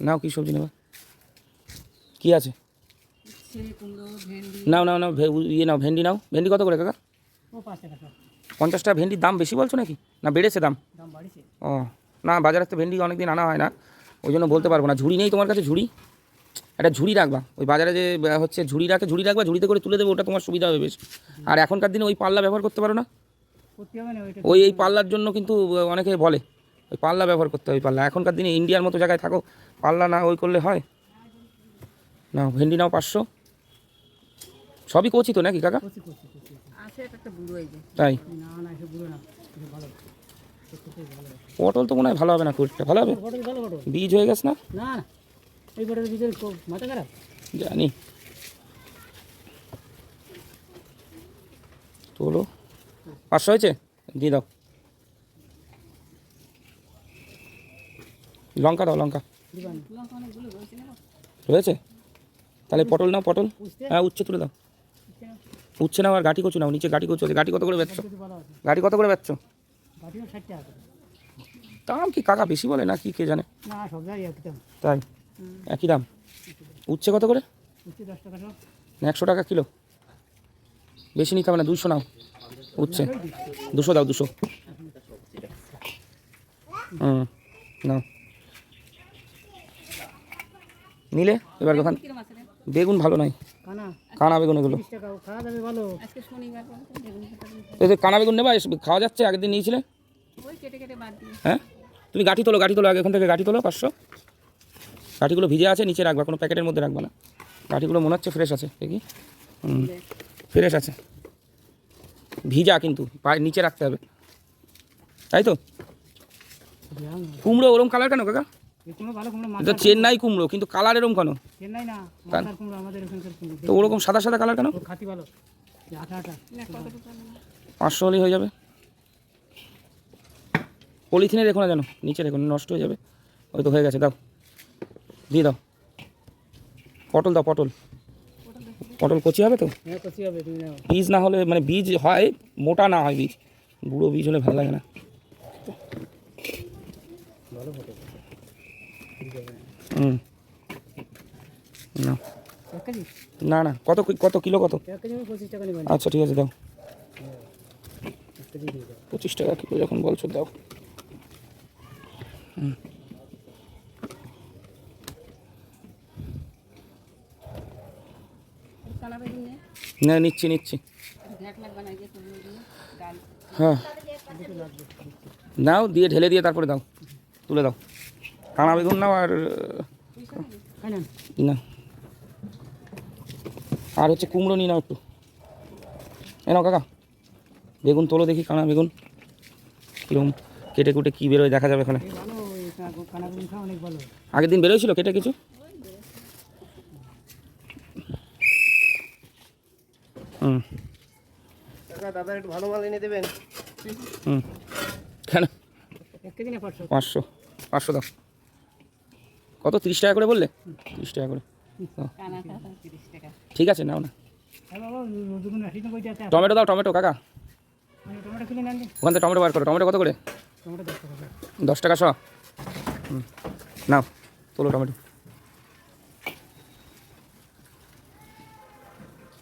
নাও কি সবজি নেবা? কি আছে? নাও নাও নাও ইয়ে নাও ভেন্ডি নাও। ভেন্ডি কত করে কাকা? পঞ্চাশ টাকা ভেন্ডির দাম বেশি বলছো নাকি? না বেড়েছে দাম? ও না বাজারে তো ভেন্ডি অনেক দিন আনা হয় না। ওই জন্য বলতে পারব না। ঝুড়ি নেই তোমার কাছে? ঝুড়ি? একটা ঝুড়ি রাখবা। ওই বাজারে যে হচ্ছে ঝুড়ি রাখে ঝুড়ি রাখবা ঝুড়িতে করে তুলে দেবে ওটা তোমার সুবিধা হবে বেশ। আর এখনকার দিনে ওই পাল্লা ব্যবহার করতে পারো না? ওই এই পাল্লার জন্য কিন্তু অনেকে বলে। ওই পাল্লা ব্যবহার করতে হয় পাল্লা। এখনকার দিনে ইন্ডিয়ার মতো জায়গায় থাকো পাল্লা না ওই করলে হয়? না ভেন্ডি নাও পাঁচশো। সবই কচি তো নাকি কাকা? কচি কচি কচি আছে এটা একটা বুড়ো এই যে। তাই? না না এসে বুড়ো না এটা ভালো সত্যি ভালো পটল তো মনে হয় ভালো হবে না খুব একটা ভালো হবে? বীজ হয়ে গেছে না? জানি। তোলো। পাঁচশো হয়েছে? দিয়ে দাও। লঙ্কা দাও, লঙ্কা। রয়েছে? তাহলে পটল নাও, পটল। হ্যাঁ উচ্ছে তুলে দাও। উচ্ছে নাও আর গাঠি কচু নাও, নিচে গাঠি কচু গাঠি কত করে বেচছো? গাঠি কত করে বেচছো। দাম কি কাকা বেশি বলে না কি কে জানে? তাই? একই দাম। উচ্ছে কত করে? একশো টাকা কিলো। বেশি নিতে হবে না, দুশো নাও। উচ্ছে। দুশো দাও, দুশো। হুম, নাও। নিলে এবার রে? বেগুন ভালো নয় কানা। কানা বেগুন এগুলো। তিরিশ টাকা খাওয়া যাবে ভালো। আজকে শনিবার বেগুন খেতে এই যে কানা বেগুন নেবা খাওয়া যাচ্ছে আগের দিন নিয়েছিলে? ওই কেটে কেটে বাদ দিয়ে। হ্যাঁ? তুমি গাঠি তোলো গাঠি তোলো আগে এখান থেকে গাঠি তোলো পাঁচশো। গাঠিগুলো ভিজে আছে নিচে রাখবা কোনো প্যাকেটের মধ্যে রাখবা না। গাঠিগুলো মনে হচ্ছে ফ্রেশ আছে দেখি। হুম ফ্রেশ আছে। ভিজা কিন্তু নিচে রাখতে হবে। তাই তো? কুমড়ো ওরম কালার কেন কাকা? এটা চেন্নাই কুমড়ো। কিন্তু কালার এরম কেন? চেন্নাই না কুমড়ো আমাদের কুমড়ো। তো ওরকম সাদা সাদা কালার কেন? খাতি ভালো। পাঁচশো হলেই হয়ে যাবে। পলিথিনে রেখো না যেন নিচে রেখো নষ্ট হয়ে যাবে। ওই তো হয়ে গেছে দাও। দিয়ে দাও। পটল দাও পটল। পটল কচি হবে তো? হ্যাঁ কচি হবে বীজ না হলে মানে বীজ হয় মোটা না হয় বীজ। বুড়ো বীজ হলে ভালো লাগে না। না না, কত কত কিলো কত? আচ্ছা ঠিক আছে, দাও। পঁচিশ টাকা কিলো যখন বলছো, দাও। হুম। না, নিচ্ছি নিচ্ছি। হ্যাঁ। নাও, দিয়ে ঢেলে দিয়ে তারপরে দাও। তুলে দাও। কানা বেগুন নাও আর না। আর হচ্ছে কুমড়ো নিয়ে নাও একটু। এ নাও কাকা বেগুন তোলো দেখি কানা বেগুন। কীরকম কেটে কুটে কী বেরোয় দেখা যাবে এখানে। আগের দিন বেরোয়ছিল কেটে কিছু? হুম। দাদা একটু ভালো মাল এনে দেবেন? হুম। কেন? পাঁচশো পাঁচশো দাও। কত? তিরিশ টাকা করে বললে? তিরিশ টাকা করে। টাকা ঠিক আছে, নাও না। হ্যাঁ টমেটো দাও, টমেটো, কাকা। ওখান থেকে টমেটো বার করো। টমেটো কত করে? দশ টাকা। শ। নাও, তোলো টমেটো।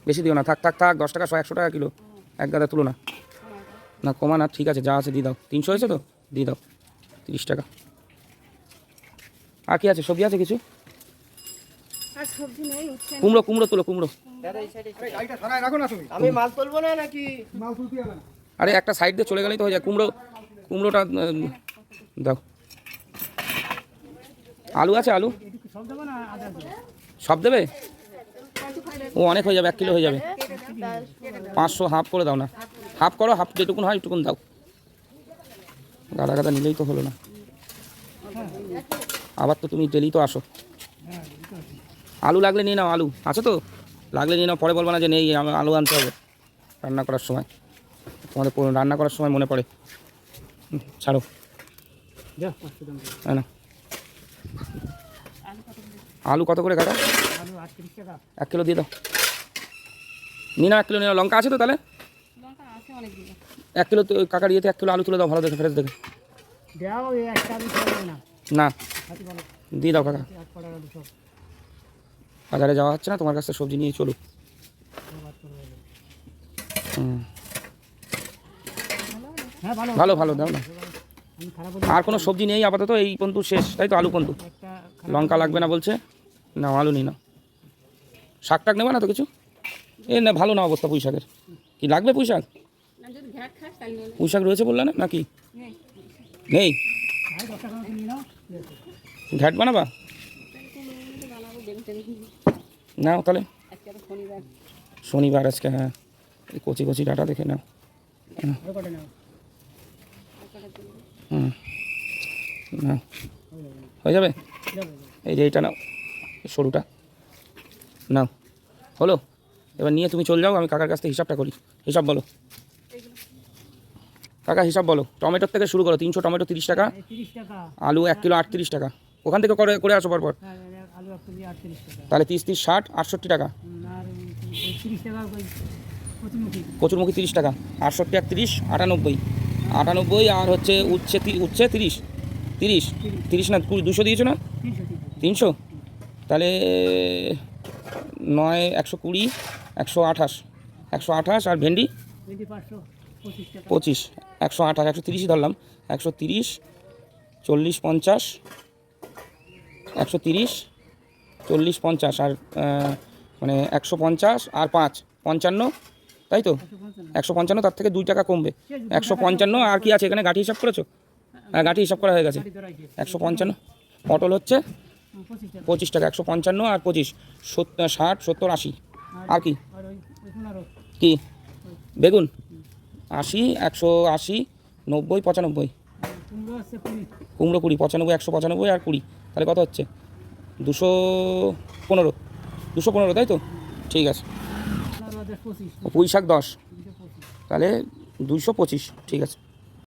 বেশি দিও না, থাক থাক থাক, দশ টাকা শ, একশো টাকা কিলো। এক গাদা তুলো না। না, কমা না, ঠিক আছে, যা আছে দিয়ে দাও। তিনশো হয়েছে তো? দিয়ে দাও। তিরিশ টাকা। আর কি আছে? সবজি আছে কিছু? আর সবজি নেই উঠছে কুমড়ো কুমড়ো তুলো কুমড়ো। আমি মাল তুলবো না নাকি? আরে একটা সাইড দিয়ে চলে গেলেই তো হয়ে যায়। কুমড়ো কুমড়োটা দাও। আলু আছে আলু? সব দেবো? না আদা দেবো সব দেবে ও অনেক হয়ে যাবে এক কিলো হয়ে যাবে। পাঁচশো হাফ করে দাও না। হাফ করো হাফ যেটুকুন হয় এটুকুন দাও। গাদা গাদা নিলেই তো হলো না। আবার তো তুমি ডেলি তো আসো। আলু লাগলে নিয়ে নাও আলু। আছে তো? লাগলে নিয়ে নাও পরে বলব না যে নেই আমার আলু আনতে হবে রান্না করার সময়। তোমাদের রান্না করার সময় মনে পড়ে। ছাড়ো। যা। পাঁচশো দাম দেবো। তাই না। আলু কত করে কাটা আলু আটত্রিশ টাকা। এক কিলো দিয়ে দাও। নিয়ে নাও এক কিলো নিয়ে নাও। লঙ্কা আছে তো তাহলে? লঙ্কা আছে অনেক দিন এক কিলো তো কাকার ইয়েতে এক কিলো আলু তুলে দাও ভালো দেখে ফ্রেশ দেখে। না। দিয়ে দাও কাকা। বাজারে যাওয়া হচ্ছে না, তোমার কাছে সবজি নিয়ে চলো বাদ করব এবার। হুম। হ্যাঁ ভালো ভালো, দাও না। আর কোনো সবজি নেই আপাতত, এই পন্তু শেষ। তাই তো আলু পন্তু লঙ্কা লাগবে না বলছে। না, আলু নি না। শাক টাক নেবে না তো কিছু? এ না, ভালো না অবস্থা পুঁই শাকের কি লাগবে পুঁই শাক। পুঁই শাক রয়েছে বললে না, নাকি? নেই। ঘ্যাট বানাবা। নাও তাহলে। শনিবার আজকে হ্যাঁ। কচি কচি ডাটা দেখে নাও। তুলবো। হুম। নাও। হয়ে যাবে? এই যে এইটা নাও সরুটা। নাও। হলো? এবার নিয়ে তুমি চলে যাও, আমি কাকার কাছ থেকে হিসাবটা করি। হিসাব বলো। কাকা, হিসাব বলো। টমেটোর থেকে শুরু করো, তিনশো টমেটো তিরিশ টাকা, আলু এক কিলো আটত্রিশ টাকা। ওখান থেকে করে করে আসো পরপর। তাহলে তিরিশ তিরিশ, ষাট, আটষট্টি টাকা। কচুরমুখী তিরিশ টাকা, আটষট্টি এক তিরিশ আটানব্বই। আটানব্বই আর হচ্ছে উচ্ছে উচ্ছে তিরিশ। তিরিশ তিরিশ না দুশো দিয়েছ না? তিনশো। তাহলে নয়, একশো কুড়ি, একশো আঠাশ। একশো আঠাশ আর ভেন্ডি? পাঁচশো পঁচিশ, একশো আঠাশ একশো তিরিশই ধরলাম। একশো তিরিশ, চল্লিশ পঞ্চাশ, একশো তিরিশ, চল্লিশ পঞ্চাশ আর মানে একশো পঞ্চাশ আর পাঁচ, পঞ্চান্ন, তাই তো? একশো পঞ্চান্ন, তার থেকে দুই টাকা কমবে। একশো পঞ্চান্ন, আর কি আছে এখানে? গাঠি হিসাব করেছ? হ্যাঁ গাঠি হিসাব করা হয়ে গেছে। একশো পঞ্চান্ন, পটল হচ্ছে পঁচিশ টাকা, একশো পঞ্চান্ন আর পঁচিশ সত্তর ষাট, সত্তর, আশি। আর কি? কি? বেগুন? আশি একশো আশি নব্বই পঁচানব্বই। কুমড়ো কুড়ি। পঁচানব্বই একশো পঁচানব্বই আর কুড়ি। তাহলে কত হচ্ছে? দুশো পনেরো। দুশো পনেরো তাই তো? ঠিক আছে। পুঁই শাক দশ। তাহলে দুশো পঁচিশ ঠিক আছে।